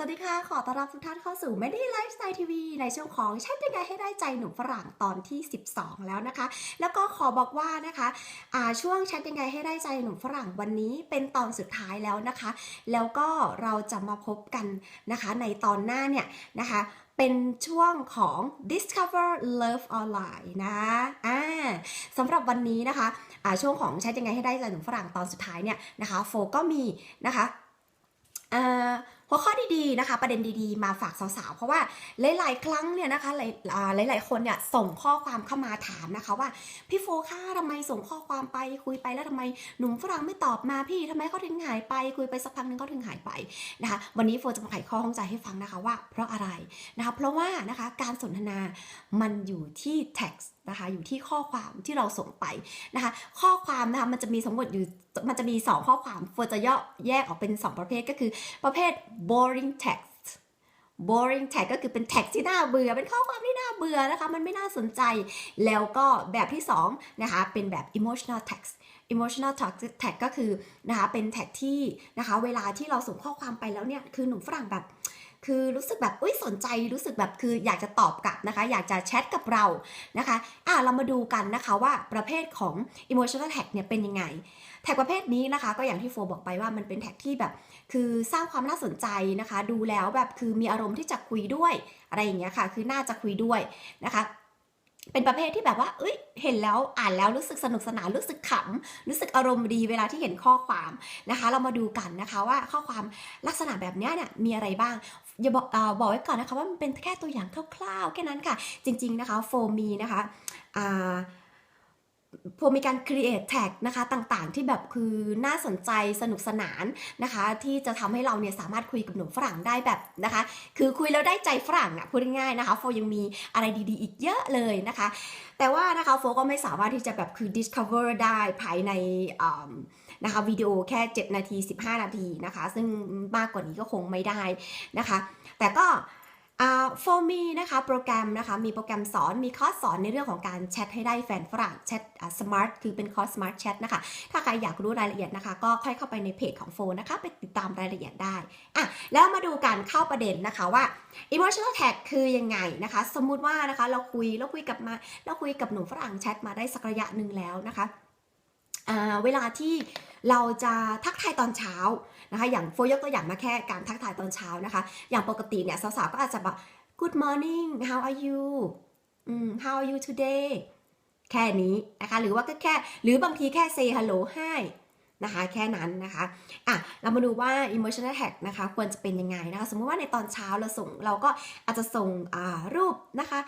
สวัสดีค่ะ ขอต้อนรับทุกท่านเข้าสู่ m e d i Lifestyle TV ในช่วงของชัดยังไงให้ได้ใจหนุ่มฝรั่งตอนที่ 12 แล้วนะคะ แล้วก็ขอบอกว่านะคะอ่าช่วงชัดยังไงให้ได้ใจหนุ่มฝรั่งวันนี้เป็นตอนสุดท้ายแล้วนะคะ แล้วก็เราจะมาพบกันนะคะในตอนหน้าเนี่ยนะคะเป็นช่วงของ Discover Love Online นะอ่าสำหรับวันนี้นะคะอ่าช่วงของใชัดยังไงให้ได้ใจหนุ่มฝรั่งตอนสุดท้ายเนี่ยนะคะ โฟก็มีนะคะอ่า หัวข้อดีๆนะคะ ประเด็นดีๆ มาฝากสาวๆ เพราะว่าหลายๆ ครั้งเนี่ยนะคะหลายๆคนเนี่ยส่งข้อความเข้ามาถามนะคะว่าพี่โฟค่ะทำไมส่งข้อความไปคุยไปแล้วทำไมหนุ่มฝรั่งไม่ตอบมาพี่ทำไมเขาถึงหายไป คุยไปสักพักนึงเขาถึงหายไปนะคะวันนี้โฟจะมาไขข้อข้องใจให้ฟังนะคะว่า เพราะอะไรนะคะเพราะว่านะคะการสนทนามันอยู่ที่ text นะคะอยู่ที่ข้อความที่เราส่งไปนะคะข้อความนะคะมันจะมีสมมติอยู่ มันจะมี 2 ข้อความโฟจะย่อแยกออกเป็น 2 ประเภทก็คือประเภท boring text boring text ก็คือเป็น text ที่น่าเบื่อ เป็นข้อความที่น่าเบื่อนะคะ มันไม่น่าสนใจ แล้วก็แบบที่2นะคะ เป็นแบบ emotional text emotional text ก็คือนะคะ เป็น text ที่นะคะ เวลาที่เราส่งข้อความไปแล้วเนี่ย คือหนุ่มฝรั่งแบบ คือรู้สึกแบบอุ้ยสนใจรู้สึกแบบคืออยากจะตอบกลับนะคะ อยากจะแชทกับเรานะคะอะเรามาดูกันนะคะว่าประเภทของ emotional tag เนี่ยเป็นยังไง แท็กประเภทนี้นะคะ ก็อย่างที่โฟบอกไปว่ามันเป็นแท็กที่แบบ คือสร้างความน่าสนใจนะคะ ดูแล้วแบบคือมีอารมณ์ที่จะคุยด้วยอะไรอย่างเงี้ยค่ะ คือน่าจะคุยด้วยนะคะเป็นประเภทที่แบบว่า เอ้ย เห็นแล้ว อ่านแล้วรู้สึกสนุกสนาน รู้สึกขำ รู้สึกอารมณ์ดีเวลาที่เห็นข้อความนะคะ เรามาดูกันนะคะว่าข้อความลักษณะแบบเนี้ยเนี่ยมีอะไรบ้าง อย่าบอกเอบอกไว้ก่อนนะคะว่ามันเป็นแค่ตัวอย่างคร่าวๆ แค่นั้นค่ะ จริงๆนะคะโฟมีนะคะอ่าโฟมีการ create tag นะคะต่างๆ ที่แบบคือน่าสนใจสนุกสนานนะคะ ที่จะทำให้เราเนี่ยสามารถคุยกับหนุ่มฝรั่งได้แบบนะคะ คือคุยแล้วได้ใจฝรั่งอะพูดง่ายๆนะคะโฟยังมีอะไรดีๆ อีกเยอะเลยนะคะ แต่ว่านะคะโฟก็ไม่สามารถที่จะแบบคือ discover ได้ภายในอ่า นะคะวิดีโอแค่ 7 นาที 15 นาทีนะคะ ซึ่งมากกว่านี้ก็คงไม่ได้นะคะ แต่ก็อ่า for me นะคะโปรแกรมนะคะมีโปรแกรมสอนมีคอร์สสอนในเรื่องของการแชทให้ได้แฟนฝรั่งแชทอ่า smart คือเป็นคอร์ส smart chat นะคะ ถ้าใครอยากรู้รายละเอียดนะคะ ก็ค่อยเข้าไปในเพจของโฟนะคะ ไปติดตามรายละเอียดได้อะแล้วมาดูการเข้าประเด็นนะคะว่า emotional tag คือยังไงนะคะ สมมุติว่านะคะเราคุยเราคุยกับมาเราคุยกับหนุ่มฝรั่งแชทมาได้สักระยะหนึ่งแล้วนะคะ เวลาที่เราจะทักทายตอนเช้านะคะ อย่างโฟยกตัวอย่างมาแค่การทักทายตอนเช้านะคะ อย่างปกติเนี่ยสาวๆก็อาจจะแบบ good morning how are you how are you today แค่นี้นะคะ หรือว่าก็แค่ หรือบางทีแค่ say hello hi นะคะ แค่นั้นนะคะอะเรามาดูว่า emotional tag นะคะ ควรจะเป็นยังไงนะคะ สมมติว่าในตอนเช้าเราส่งเราก็อาจจะส่งอ่ารูปนะคะ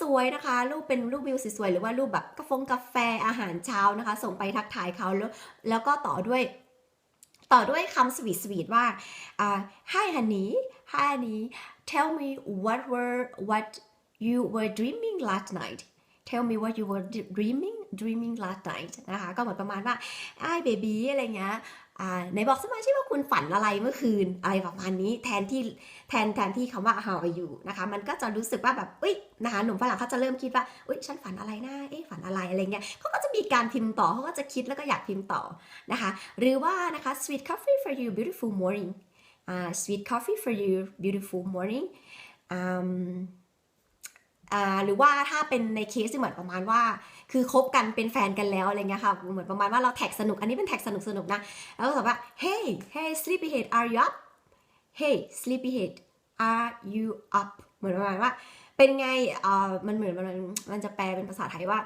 สวยๆนะคะ รูปเป็นรูปวิวสวยๆหรือว่ารูปแบบกาแฟกาแฟอาหารเช้านะคะ ส่งไปทักทายเขาแล้วแล้วก็ต่อด้วยต่อด้วยคำสวีทสวีทว่าอ่า hi honey hi honey tell me what were what you were dreaming last night tell me what you were dreaming dreaming last night นะคะก็เหมือนประมาณว่าไอ้เบบีอะไรเงี้ยอ่าไหนบอกสมาชิกว่าคุณฝันอะไรเมื่อคืนอะไรประมาณนี้แทนที่แทนแทนที่คำว่า how are you นะคะมันก็จะรู้สึกว่าแบบอุ้ยนะคะหนุ่มฝรั่งเขาจะเริ่มคิดว่าอุ้ยฉันฝันอะไรนะเอ๊ะฝันอะไรอะไรเงี้ยเขาก็จะมีการพิมพ์ต่อเขาก็จะคิดแล้วก็อยากพิมพ์ต่อนะคะหรือว่านะคะ sweet coffee for you beautiful morning อ่า sweet coffee for you beautiful morning อืมอ่า หรือว่าถ้าเป็นในเคสที่เหมือนประมาณว่า คือคบกันเป็นแฟนกันแล้วอะไรเงี้ยค่ะเหมือนประมาณว่าเราแท็กสนุกอันนี้เป็นแท็กสนุกสนุกนะแล้วก็แบบว่า hey hey sleepyhead are you up hey sleepyhead are you up เหมือนประมาณว่า เป็นไงอ่ามันเหมือนมันมันจะแปลเป็นภาษาไทยว่า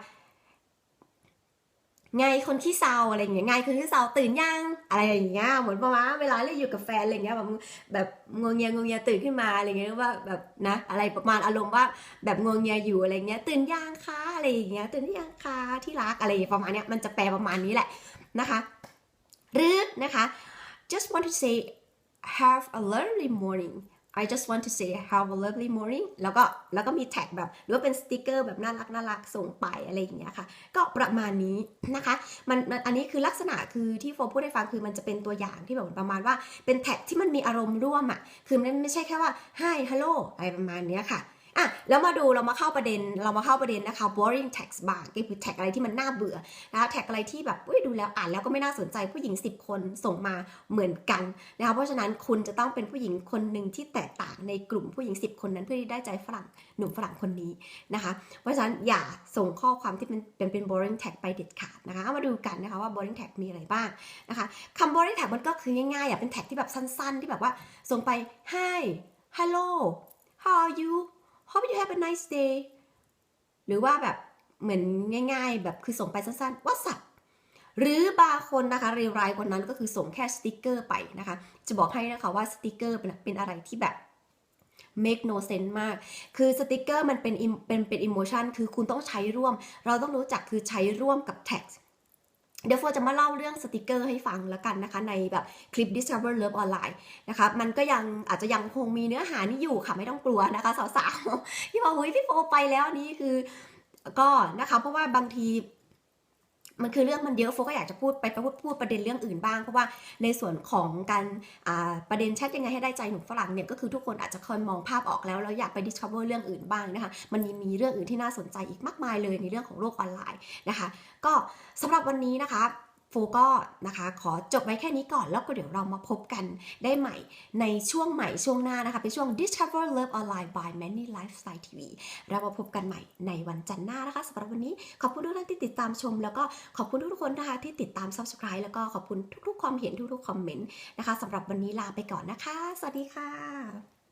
ไงคนขี้เศร้าอะไรอย่างเงี้ยไงคนขี้เศร้าตื่นยังอะไรอย่างเงี้ยเหมือนประมาณเวลาเราอยู่กับแฟนอะไรเงี้ยแบบแบบงงเงียงงเงียตื่นขึ้นมาอะไรเงี้ยว่าแบบนะอะไรประมาณอารมณ์ว่าแบบงงเงียอยู่อะไรเงี้ยตื่นยังคะอะไรอย่างเงี้ยตื่นยังคะที่รักอะไรประมาณเนี้ยมันจะแปลประมาณนี้แหละนะคะหรือนะคะ just want to say have a lovely morning I just want to say have a lovely morning แล้วก็แล้วก็มีแท็กแบบ หรือว่าเป็นสติกเกอร์แบบน่ารักน่ารักส่งไปอะไรอย่างเงี้ยค่ะ ก็ประมาณนี้นะคะมันมันอันนี้คือลักษณะคือที่โฟพูดให้ฟังคือมันจะเป็นตัวอย่างที่แบบประมาณว่าเป็นแท็กที่มันมีอารมณ์ร่วมอะคือมันไม่ใช่แค่ว่า hi hello อะไรประมาณเนี้ยค่ะ อะแล้วมาดูเรามาเข้าประเด็นเรามาเข้าประเด็นนะคะ boring text บางก็คือแท็กอะไรที่มันน่าเบื่อนะคะแท็กอะไรที่แบบดูแล้วอ่านแล้วก็ไม่น่าสนใจผู้หญิง 10 คนส่งมาเหมือนกันนะคะเพราะฉะนั้นคุณจะต้องเป็นผู้หญิงคนหนึ่งที่แตกต่างในกลุ่มผู้หญิง 10 คนนั้นเพื่อที่ได้ใจฝรั่งหนุ่มฝรั่งคนนี้นะคะ เพราะฉะนั้นอย่าส่งข้อความที่เป็นเป็นเป็น boring tag ไปเด็ดขาดนะคะมาดูกันนะคะว่า boring tag มีอะไรบ้างนะคะคำ boring tag มันก็คือง่ายๆอะเป็นแท็กที่แบบสั้น ๆ ที่แบบว่าส่งไป hi hello how are you hope you have a nice day หรือว่าแบบเหมือนง่าย ๆ แบบคือส่งไปสั้นๆ what's up หรือบางคนนะคะเรียวรายกว่านั้นก็คือส่งแค่สติกเกอร์ไปนะคะ จะบอกให้นะคะว่าสติกเกอร์เป็นอะไรที่แบบ make no sense มาก คือสติกเกอร์มันเป็นเป็นเป็น emotion คือคุณต้องใช้ร่วม เราต้องรู้จักคือใช้ร่วมกับ text เดี๋ยวโฟจะมาเล่าเรื่องสติกเกอร์ให้ฟังแล้วกันนะคะในแบบคลิป Discover Love Online นะคะมันก็ยังอาจจะยังคงมีเนื้อหานี้อยู่ค่ะไม่ต้องกลัวนะคะสาวๆที่บอกเฮ้ยพี่โฟไปแล้วนี่คือก็นะคะเพราะว่าบางที มันคือเรื่องมันเยอะโฟก็อยากจะพูดไปพูดพูดประเด็นเรื่องอื่นบ้าง เพราะว่าในส่วนของการประเด็นแชทยังไงให้ได้ใจหนุ่มฝรั่งเนี่ยก็คือทุกคนอาจจะเคยมองภาพออกแล้วแล้วอยากไปดิสคัฟเวอร์เรื่องอื่นบ้างนะคะมันยังมีเรื่องอื่นที่น่าสนใจอีกมากมายเลยในเรื่องของโลกออนไลน์นะคะ ก็สำหรับวันนี้นะคะ ฟก็นะคะขอจบไว้แค่นี้ก่อนแล้วก็เดี๋ยวเรามาพบกันได้ใหม่ในช่วงใหม่ช่วงหน้านะคะ เป็นช่วง Discover Love Online by Many Lifestyle TV เรามาพบกันใหม่ในวันจันทร์หน้านะคะสำหรับวันนี้ขอบคุณทุกท่านที่ติดตามชม แล้วก็ขอบคุณทุกคนนะคะที่ติดตาม Subscribe แล้วก็ขอบคุณทุกๆความเห็นทุกๆคอมเมนต์นะคะสำหรับวันนี้ลาไปก่อนนะคะ สวัสดีค่ะ